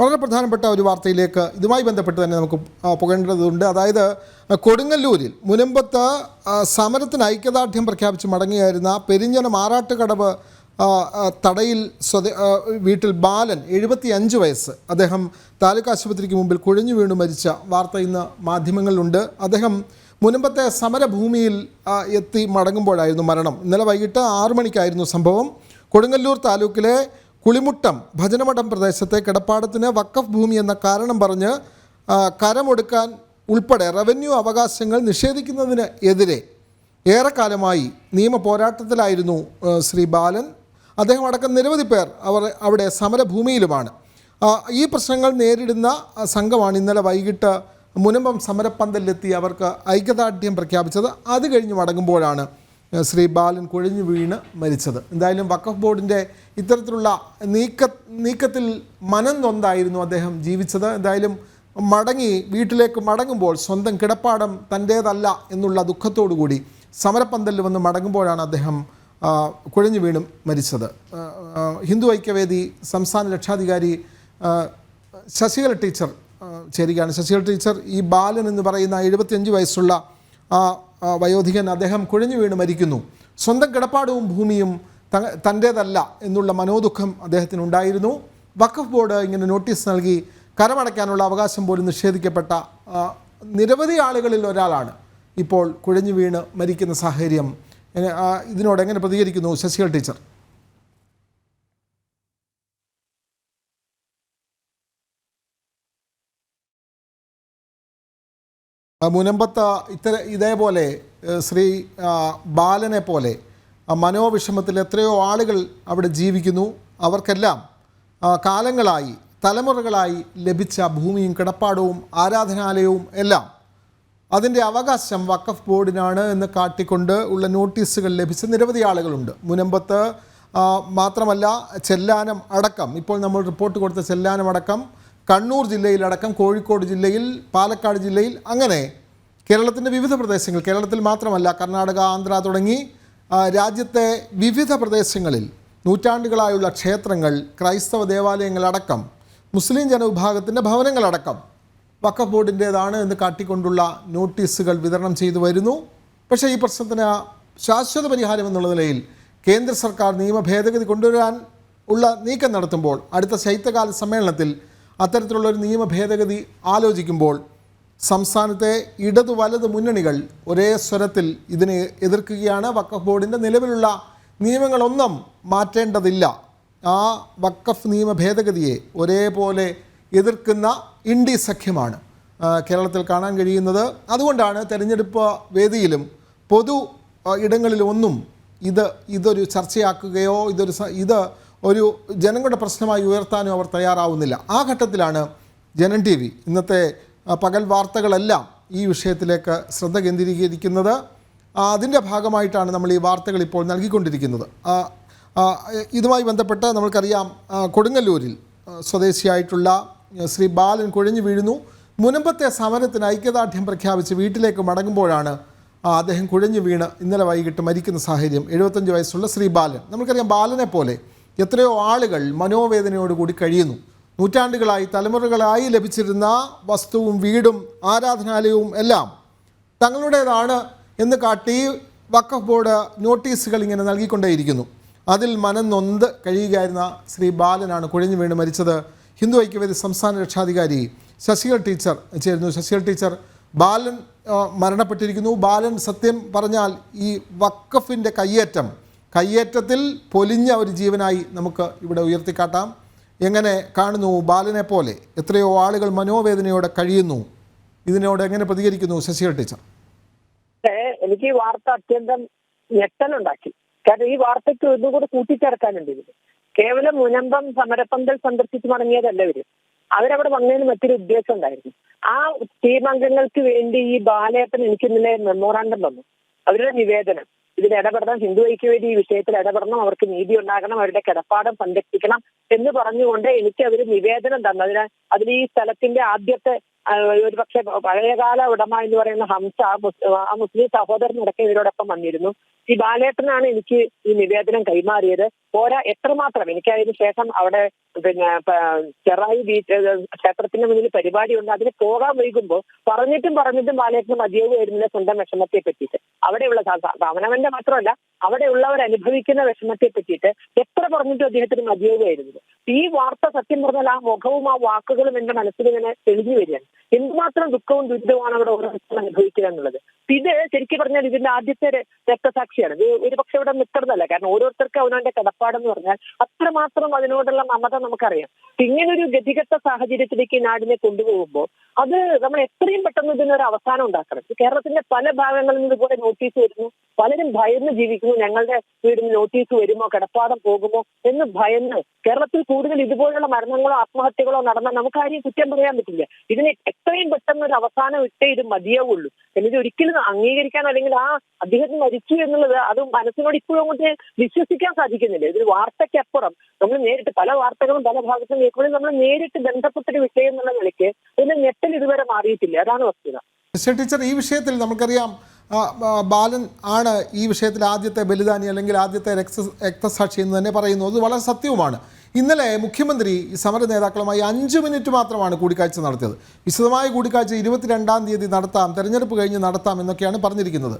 വളരെ പ്രധാനപ്പെട്ട ഒരു വാർത്തയിലേക്ക് ഇതുമായി ബന്ധപ്പെട്ട് തന്നെ നമുക്ക് പോകേണ്ടതുണ്ട്. അതായത് കൊടുങ്ങല്ലൂരിൽ മുനമ്പത്ത് സമരത്തിന് ഐക്യദാർഢ്യം പ്രഖ്യാപിച്ച് മടങ്ങിയായിരുന്ന പെരിഞ്ഞനം ആറാട്ടുകടവ് തടയിൽ സ്വദേ വീട്ടിൽ ബാലൻ എഴുപത്തി അഞ്ച് വയസ്സ്. അദ്ദേഹം താലൂക്ക് ആശുപത്രിക്ക് മുമ്പിൽ കുഴഞ്ഞു വീണു മരിച്ച വാർത്ത ഇന്ന് മാധ്യമങ്ങളിലുണ്ട്. അദ്ദേഹം മുനമ്പത്തെ സമരഭൂമിയിൽ എത്തി മടങ്ങുമ്പോഴായിരുന്നു മരണം. ഇന്നലെ വൈകിട്ട് ആറു മണിക്കായിരുന്നു സംഭവം. കൊടുങ്ങല്ലൂർ താലൂക്കിലെ കുളിമുട്ടം ഭജനമഠം പ്രദേശത്തെ കിടപ്പാടത്തിന് വക്കഫ് ഭൂമി എന്ന കാരണം പറഞ്ഞ് കരമൊടുക്കാൻ ഉൾപ്പെടെ റവന്യൂ അവകാശങ്ങൾ നിഷേധിക്കുന്നതിന് എതിരെ ഏറെക്കാലമായി നിയമ പോരാട്ടത്തിലായിരുന്നു ശ്രീ ബാലൻ. അദ്ദേഹം അടക്കം നിരവധി പേർ അവർ അവിടെ സമരഭൂമിയിലുമാണ്. ഈ പ്രശ്നങ്ങൾ നേരിടുന്ന സംഘമാണ് ഇന്നലെ വൈകിട്ട് മുനമ്പം സമരപ്പന്തലിലെത്തി അവർക്ക് ഐക്യദാർഢ്യം പ്രഖ്യാപിച്ചത്. അത് കഴിഞ്ഞ് മടങ്ങുമ്പോഴാണ് ശ്രീ ബാലൻ കുഴഞ്ഞു വീണ് മരിച്ചത്. എന്തായാലും വഖഫ് ബോർഡിന്റെ ഇത്തരത്തിലുള്ള നീക്ക നീക്കത്തിൽ മനം നൊന്തായിരുന്നു അദ്ദേഹം ജീവിച്ചത്. എന്തായാലും മടങ്ങി വീട്ടിലേക്ക് മടങ്ങുമ്പോൾ സ്വന്തം കിടപ്പാടം തന്റേതല്ല എന്നുള്ള ദുഃഖത്തോടുകൂടി സമരപ്പന്തലിൽ വന്ന് മടങ്ങുമ്പോഴാണ് അദ്ദേഹം കുഴഞ്ഞു വീണും മരിച്ചത്. ഹിന്ദു ഐക്യവേദി സംസ്ഥാന രക്ഷാധികാരി ശശികല ടീച്ചർ ചേരുകയാണ്. ശശികല ടീച്ചർ ഈ ബാലൻ എന്ന് പറയുന്ന എഴുപത്തിയഞ്ച് വയസ്സുള്ള ആ വയോധികൻ അദ്ദേഹം കുഴഞ്ഞു വീണ് മരിക്കുന്നു. സ്വന്തം കിടപ്പാടവും ഭൂമിയും തന്റേതല്ല എന്നുള്ള മനോദുഃഖം അദ്ദേഹത്തിനുണ്ടായിരുന്നു. വഖഫ് ബോർഡ് ഇങ്ങനെ നോട്ടീസ് നൽകി കരമടയ്ക്കാനുള്ള അവകാശം പോലും നിഷേധിക്കപ്പെട്ട നിരവധി ആളുകളിൽ ഒരാളാണ് ഇപ്പോൾ കുഴഞ്ഞു വീണ് മരിക്കുന്ന സാഹചര്യം. ഇതിനോട് എങ്ങനെ പ്രതികരിക്കുന്നു ശശികൽ ടീച്ചർ? മുനമ്പത്ത് ഇത്തര ഇതേപോലെ ശ്രീ ബാലനെ പോലെ മനോവിഷമത്തിൽ എത്രയോ ആളുകൾ അവിടെ ജീവിക്കുന്നു. അവർക്കെല്ലാം കാലങ്ങളായി തലമുറകളായി ലഭിച്ച ഭൂമിയും കിടപ്പാടവും ആരാധനാലയവും എല്ലാം അതിന്റെ അവകാശം വഖഫ് ബോർഡിനാണ് എന്ന് കാട്ടിക്കൊണ്ട് ഉള്ള നോട്ടീസുകൾ ലഭിച്ച നിരവധി ആളുകളുണ്ട്. മുനമ്പത്ത് മാത്രമല്ല ചെല്ലാനം അടക്കം. ഇപ്പോൾ നമ്മൾ റിപ്പോർട്ട് കൊടുത്ത ചെല്ലാനം അടക്കം കണ്ണൂർ ജില്ലയിലടക്കം കോഴിക്കോട് ജില്ലയിൽ പാലക്കാട് ജില്ലയിൽ അങ്ങനെ കേരളത്തിന്റെ വിവിധ പ്രദേശങ്ങൾ കേരളത്തിൽ മാത്രമല്ല കർണാടക ആന്ധ്ര തുടങ്ങി രാജ്യത്തെ വിവിധ പ്രദേശങ്ങളിൽ നൂറ്റാണ്ടുകളായുള്ള ക്ഷേത്രങ്ങൾ ക്രൈസ്തവ ദേവാലയങ്ങളടക്കം മുസ്ലിം ജനവിഭാഗത്തിന്റെ ഭവനങ്ങളടക്കം വക്കഫ് ബോർഡിന്റേതാണ് എന്ന് കാട്ടിക്കൊണ്ടുള്ള നോട്ടീസുകൾ വിതരണം ചെയ്തു വരുന്നു. പക്ഷേ ഈ പ്രശ്നത്തിന് ശാശ്വത പരിഹാരം എന്നുള്ള നിലയിൽ കേന്ദ്ര സർക്കാർ നിയമ ഭേദഗതി കൊണ്ടുവരാൻ ഉള്ള നീക്കം നടത്തുമ്പോൾ അടുത്ത ശൈത്യകാല സമ്മേളനത്തിൽ അത്തരത്തിലുള്ള ഒരു നിയമ ഭേദഗതി ആലോചിക്കുമ്പോൾ സംസ്ഥാനത്തെ ഇടതു വലത് മുന്നണികൾ ഒരേ സ്വരത്തിൽ ഇതിനെ എതിർക്കുകയാണ്. വക്കഫ് ബോർഡിന്റെ നിലവിലുള്ള നിയമങ്ങളൊന്നും മാറ്റേണ്ടതില്ല. ആ വക്കഫ് നിയമ ഭേദഗതിയെ ഒരേപോലെ എതിർക്കുന്ന ഇൻഡി സഖ്യമാണ് കേരളത്തിൽ കാണാൻ കഴിയുന്നത്. അതുകൊണ്ടാണ് തെരഞ്ഞെടുപ്പ് വേദിയിലും പൊതു ഇടങ്ങളിലൊന്നും ഇത് ഇതൊരു ചർച്ചയാക്കുകയോ ഇതൊരു ഇത് ഒരു ജനങ്ങളുടെ പ്രശ്നമായി ഉയർത്താനും അവർ തയ്യാറാവുന്നില്ല. ആ ഘട്ടത്തിലാണ് ജനൻ ടി വി ഇന്നത്തെ പകൽ വാർത്തകളെല്ലാം ഈ വിഷയത്തിലേക്ക് ശ്രദ്ധ കേന്ദ്രീകരിക്കുന്നത്. അതിന്റെ ഭാഗമായിട്ടാണ് നമ്മൾ ഈ വാർത്തകൾ ഇപ്പോൾ നൽകിക്കൊണ്ടിരിക്കുന്നത്. ഇതുമായി ബന്ധപ്പെട്ട് നമ്മൾക്കറിയാം കൊടുങ്ങല്ലൂരിൽ സ്വദേശിയായിട്ടുള്ള ശ്രീ ബാലൻ കുഴഞ്ഞു വീഴുന്നു. മുനമ്പത്തെ സമരത്തിന് ഐക്യദാർഢ്യം പ്രഖ്യാപിച്ച് വീട്ടിലേക്ക് മടങ്ങുമ്പോഴാണ് അദ്ദേഹം കുഴഞ്ഞു വീണ് ഇന്നലെ വൈകിട്ട് മരിക്കുന്ന സാഹചര്യം. എഴുപത്തഞ്ച് വയസ്സുള്ള ശ്രീ ബാലൻ. നമുക്കറിയാം ബാലനെ പോലെ എത്രയോ ആളുകൾ മനോവേദനയോടുകൂടി കഴിയുന്നു. നൂറ്റാണ്ടുകളായി തലമുറകളായി ലഭിച്ചിരുന്ന വസ്തുവും വീടും ആരാധനാലയവും എല്ലാം തങ്ങളുടേതാണ് എന്ന് കാട്ടി വക്കഫ് ബോർഡ് നോട്ടീസുകൾ ഇങ്ങനെ നൽകിക്കൊണ്ടേയിരിക്കുന്നു. അതിൽ മനം നൊന്ത് കഴിയുകയായിരുന്ന ശ്രീ ബാലനാണ് കുഴഞ്ഞു വീണ് മരിച്ചത്. ഹിന്ദു ഐക്യവേദി സംസ്ഥാന രക്ഷാധികാരി ശശികൽ ടീച്ചർ ചേരുന്നു. ശശികൽ ടീച്ചർ ബാലൻ മരണപ്പെട്ടിരിക്കുന്നു. ബാലൻ സത്യം പറഞ്ഞാൽ ഈ വക്കഫിന്റെ കയ്യേറ്റം കയ്യേറ്റത്തിൽ പൊലിഞ്ഞ ഒരു ജീവനായി നമുക്ക് ഇവിടെ ഉയർത്തിക്കാട്ടാം. എങ്ങനെ കാണുന്നു ബാലനെ പോലെ എത്രയോ ആളുകൾ മനോവേദനയോടെ കഴിയുന്നു. ഇതിനോട് എങ്ങനെ പ്രതികരിക്കുന്നു ശശികൾ ടീച്ചർ? എനിക്ക് ഈ വാർത്ത അത്യന്തം ഞെട്ടലുണ്ടാക്കി. കാരണം ഈ വാർത്തയ്ക്ക് ഒന്നും കൂടെ കൂട്ടിച്ചേർക്കാനുണ്ട് ഇവർ. കേവലം മുനമ്പം സമരപ്പന്തൽ സന്ദർശിച്ച് മടങ്ങിയതല്ല ഇവർ. അവരവിടെ വന്നതിന് മറ്റൊരു ഉദ്ദേശം ഉണ്ടായിരുന്നു. ആ ടീം അംഗങ്ങൾക്ക് വേണ്ടി ഈ ബാലയപ്പൻ എനിക്ക് ഇന്നലെ മെമ്മോറാണ്ടം തന്നു. അവരുടെ നിവേദനം. ഇതിൽ ഇടപെടണം. ഹിന്ദു ഐക്യവേദി ഈ വിഷയത്തിൽ ഇടപെടണം. അവർക്ക് നീതി ഉണ്ടാകണം. അവരുടെ കിടപ്പാടം സംരക്ഷിക്കണം എന്ന് പറഞ്ഞുകൊണ്ട് എനിക്ക് അവർ നിവേദനം തന്നു. അതിന് അതിൽ ഈ സ്ഥലത്തിന്റെ ആദ്യത്തെ ഒരു പക്ഷെ പഴയകാല ഉടമ എന്ന് പറയുന്ന ഹംസ ആ മുസ്- ആ മുസ്ലിം സഹോദരനടക്കം ഇവരോടൊപ്പം വന്നിരുന്നു. ഈ ബാലേട്ടനാണ് എനിക്ക് ഈ നിവേദനം കൈമാറിയത്. പോരാ എത്രമാത്രം? എനിക്ക് അതിന് ശേഷം അവിടെ പിന്നെ ചെറായി ബീച്ച് ക്ഷേത്രത്തിന്റെ മുന്നിൽ പരിപാടിയുണ്ട് അതിന് പോകാൻ വൈകുമ്പോൾ പറഞ്ഞിട്ടും പറഞ്ഞിട്ടും ബാലേട്ടന് വരുന്നില്ല സ്വന്തം വിഷമത്തെ പറ്റിയിട്ട് അവിടെയുള്ള അവനവന്റെ മാത്രമല്ല അവിടെയുള്ളവർ അനുഭവിക്കുന്ന വിഷമത്തെ പറ്റിയിട്ട് എത്ര പറഞ്ഞിട്ടും അദ്ദേഹത്തിന് മതിയാവുമായിരുന്നു ഈ വാർത്ത സത്യം പറഞ്ഞാൽ ആ മുഖവും ആ വാക്കുകളും എന്റെ മനസ്സിൽ ഇങ്ങനെ തെളിഞ്ഞു വരികയാണ്. എന്തുമാത്രം ദുഃഖവും ദുരിതവുമാണ് അവിടെ ഓരോരുത്തരും അനുഭവിക്കുക എന്നുള്ളത് ഇത് ശരിക്കും പറഞ്ഞാൽ ഇതിന്റെ ആദ്യത്തെ രക്തസാക്ഷിയാണ്. ഇത് ഒരു പക്ഷെ ഇവിടെ നിൽക്കുന്നതല്ല കാരണം ഓരോരുത്തർക്കും അവനവന്റെ കിടപ്പാടെന്ന് പറഞ്ഞാൽ അത്രമാത്രം അതിനോടുള്ള മമത നമുക്കറിയാം. ഇങ്ങനൊരു ഗതികെട്ട സാഹചര്യത്തിലേക്ക് ഈ നാടിനെ കൊണ്ടുപോകുമ്പോൾ അത് നമ്മൾ എത്രയും പെട്ടെന്ന് ഇതിനൊരു അവസാനം ഉണ്ടാക്കണം. കേരളത്തിന്റെ പല ഭാഗങ്ങളിൽ നിന്ന് ഇതുപോലെ നോട്ടീസ് വരുന്നു. പലരും ഭയന്ന് ജീവിക്കുന്നു. ഞങ്ങളുടെ വീടിന് നോട്ടീസ് വരുമോ? കിടപ്പാടം പോകുമോ? എന്ന് ഭയന്ന്. കേരളത്തിൽ കൂടുതൽ ഇതുപോലുള്ള മരണങ്ങളോ ആത്മഹത്യകളോ നടന്നാൽ നമുക്ക് ആരെയും കുറ്റം പറയാൻ പറ്റില്ല. ഇതിന് എത്രയും പെട്ടെന്ന് ഒരു അവസാനം ഇട്ടേ ഇത് മതിയാവുള്ളൂ. എന്നിട്ട് ഒരിക്കലും അംഗീകരിക്കാൻ അല്ലെങ്കിൽ ആ അദ്ദേഹത്തിന് മരിച്ചു എന്നുള്ളത് അത് മനസ്സിനോട് ഇപ്പോഴും അങ്ങോട്ട് വിശ്വസിക്കാൻ സാധിക്കുന്നില്ല. ഇതൊരു വാർത്തയ്ക്കപ്പുറം. നമ്മൾ നേരിട്ട് പല വാർത്തകളും പല ഭാഗത്തും കേൾക്കുമ്പോഴും നമ്മൾ നേരിട്ട് ബന്ധപ്പെട്ടൊരു വിഷയം എന്നുള്ള നിലയ്ക്ക് ഇതിന്റെ ഞെട്ടൽ ഇതുവരെ മാറിയിട്ടില്ല. അതാണ് വസ്തുത. മിസ്റ്റർ ടീച്ചർ ഈ വിഷയത്തിൽ നമുക്കറിയാം ബാലൻ ആണ് ഈ വിഷയത്തിൽ ആദ്യത്തെ ബലിദാനി അല്ലെങ്കിൽ ആദ്യത്തെ രക്ത രക്തസാക്ഷി എന്ന് തന്നെ പറയുന്നു. അത് വളരെ സത്യവുമാണ്. ഇന്നലെ മുഖ്യമന്ത്രി സമര നേതാക്കളുമായി അഞ്ച് മിനിറ്റ് മാത്രമാണ് കൂടിക്കാഴ്ച നടത്തിയത്. വിശദമായ കൂടിക്കാഴ്ച ഇരുപത്തിരണ്ടാം തീയതി നടത്താം തെരഞ്ഞെടുപ്പ് കഴിഞ്ഞ് നടത്താം എന്നൊക്കെയാണ് പറഞ്ഞിരിക്കുന്നത്.